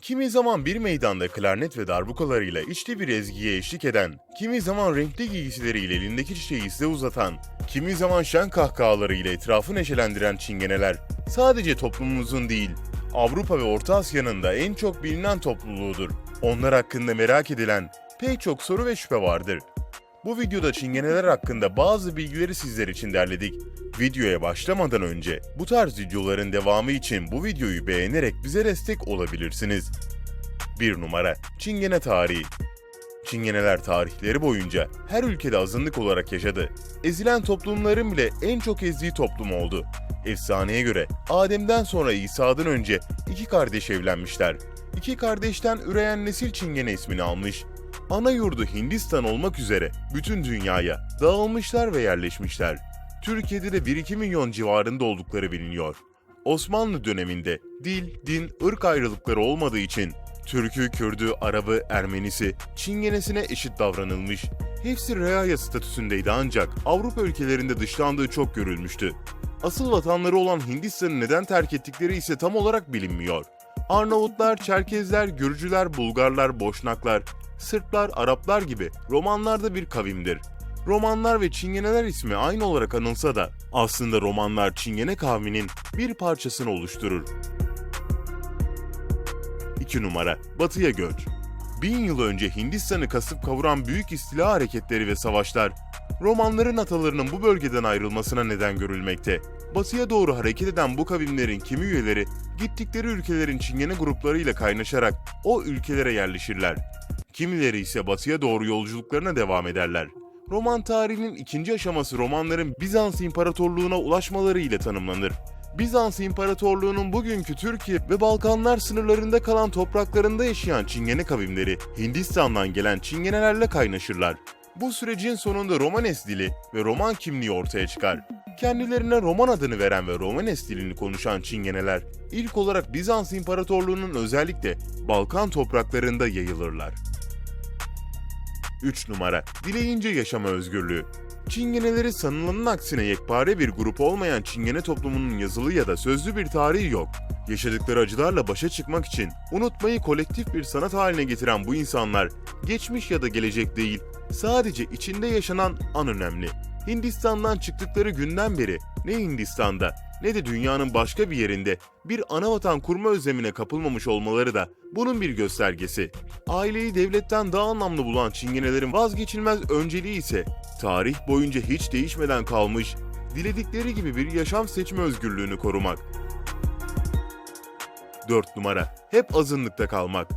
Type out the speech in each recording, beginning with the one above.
Kimi zaman bir meydanda klarnet ve darbukalarıyla içli bir ezgiye eşlik eden, kimi zaman renkli giysileriyle elindeki çiçeği size uzatan, kimi zaman şen kahkahalarıyla etrafı neşelendiren çingeneler, sadece toplumumuzun değil, Avrupa ve Orta Asya'nın da en çok bilinen topluluğudur. Onlar hakkında merak edilen pek çok soru ve şüphe vardır. Bu videoda çingeneler hakkında bazı bilgileri sizler için derledik. Videoya başlamadan önce bu tarz videoların devamı için bu videoyu beğenerek bize destek olabilirsiniz. 1 numara Çingene tarihi Çingeneler tarihleri boyunca her ülkede azınlık olarak yaşadı. Ezilen toplumların bile en çok ezdiği toplum oldu. Efsaneye göre Adem'den sonra İsa'dan önce iki kardeş evlenmişler. İki kardeşten üreyen nesil Çingene ismini almış. Ana yurdu Hindistan olmak üzere bütün dünyaya dağılmışlar ve yerleşmişler. Türkiye'de de 1-2 milyon civarında oldukları biliniyor. Osmanlı döneminde dil, din, ırk ayrılıkları olmadığı için Türk'ü, Kürd'ü, Arap'ı, Ermenisi, Çingenesine eşit davranılmış. Hepsi reaya statüsündeydi ancak Avrupa ülkelerinde dışlandığı çok görülmüştü. Asıl vatanları olan Hindistan'ı neden terk ettikleri ise tam olarak bilinmiyor. Arnavutlar, Çerkezler, Gürcüler, Bulgarlar, Boşnaklar, Sırplar, Araplar gibi Romanlar da bir kavimdir. Romanlar ve Çingeneler ismi aynı olarak anılsa da aslında Romanlar Çingene kavminin bir parçasını oluşturur. 2 numara Batıya göç Bin yıl önce Hindistan'ı kasıp kavuran büyük istila hareketleri ve savaşlar, Romanların atalarının bu bölgeden ayrılmasına neden görülmekte. Batıya doğru hareket eden bu kavimlerin kimi üyeleri gittikleri ülkelerin çingene gruplarıyla kaynaşarak o ülkelere yerleşirler. Kimileri ise batıya doğru yolculuklarına devam ederler. Roman tarihinin ikinci aşaması Romanların Bizans İmparatorluğu'na ulaşmaları ile tanımlanır. Bizans İmparatorluğu'nun bugünkü Türkiye ve Balkanlar sınırlarında kalan topraklarında yaşayan Çingene kavimleri Hindistan'dan gelen Çingenelerle kaynaşırlar. Bu sürecin sonunda Romanes dili ve Roman kimliği ortaya çıkar. Kendilerine Roman adını veren ve Romanes dilini konuşan Çingeneler ilk olarak Bizans İmparatorluğu'nun özellikle Balkan topraklarında yayılırlar. 3 numara Dileyince yaşama özgürlüğü Çingeneleri sanılanın aksine yekpare bir grup olmayan Çingene toplumunun yazılı ya da sözlü bir tarihi yok. Yaşadıkları acılarla başa çıkmak için unutmayı kolektif bir sanat haline getiren bu insanlar geçmiş ya da gelecek değil, sadece içinde yaşanan an önemli. Hindistan'dan çıktıkları günden beri ne Hindistan'da ne de dünyanın başka bir yerinde bir anavatan kurma özlemine kapılmamış olmaları da bunun bir göstergesi. Aileyi devletten daha anlamlı bulan Çingenelerin vazgeçilmez önceliği ise tarih boyunca hiç değişmeden kalmış, diledikleri gibi bir yaşam seçme özgürlüğünü korumak. 4 numara hep azınlıkta kalmak.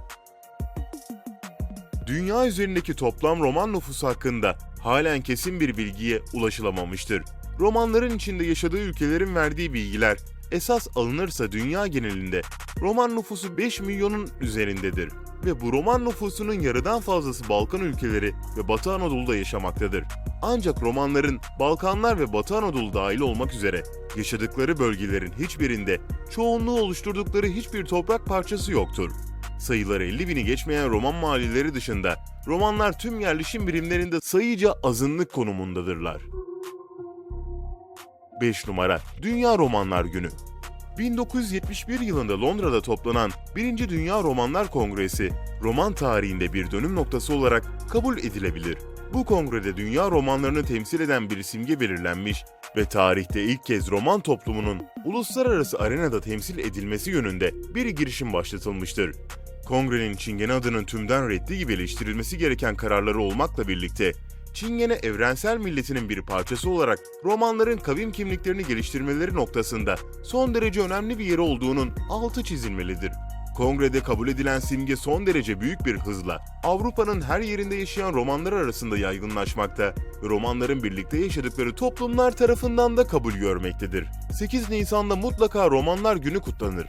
Dünya üzerindeki toplam roman nüfusu hakkında halen kesin bir bilgiye ulaşılamamıştır. Romanların içinde yaşadığı ülkelerin verdiği bilgiler esas alınırsa dünya genelinde roman nüfusu 5 milyonun üzerindedir ve bu roman nüfusunun yarıdan fazlası Balkan ülkeleri ve Batı Anadolu'da yaşamaktadır. Ancak romanların Balkanlar ve Batı Anadolu dahil olmak üzere yaşadıkları bölgelerin hiçbirinde çoğunluğu oluşturdukları hiçbir toprak parçası yoktur. Sayıları 50 bini geçmeyen roman mahalleleri dışında romanlar tüm yerleşim birimlerinde sayıca azınlık konumundadırlar. 5 numara Dünya Romanlar Günü 1971 yılında Londra'da toplanan 1. Dünya Romanlar Kongresi, roman tarihinde bir dönüm noktası olarak kabul edilebilir. Bu kongrede dünya romanlarını temsil eden bir simge belirlenmiş ve tarihte ilk kez roman toplumunun uluslararası arenada temsil edilmesi yönünde bir girişim başlatılmıştır. Kongrenin Çingene adının tümden reddi gibi eleştirilmesi gereken kararları olmakla birlikte Çingene evrensel milletinin bir parçası olarak romanların kavim kimliklerini geliştirmeleri noktasında son derece önemli bir yeri olduğunun altı çizilmelidir. Kongrede kabul edilen simge son derece büyük bir hızla Avrupa'nın her yerinde yaşayan romanlar arasında yaygınlaşmakta romanların birlikte yaşadıkları toplumlar tarafından da kabul görmektedir. 8 Nisan'da mutlaka Romanlar Günü kutlanır.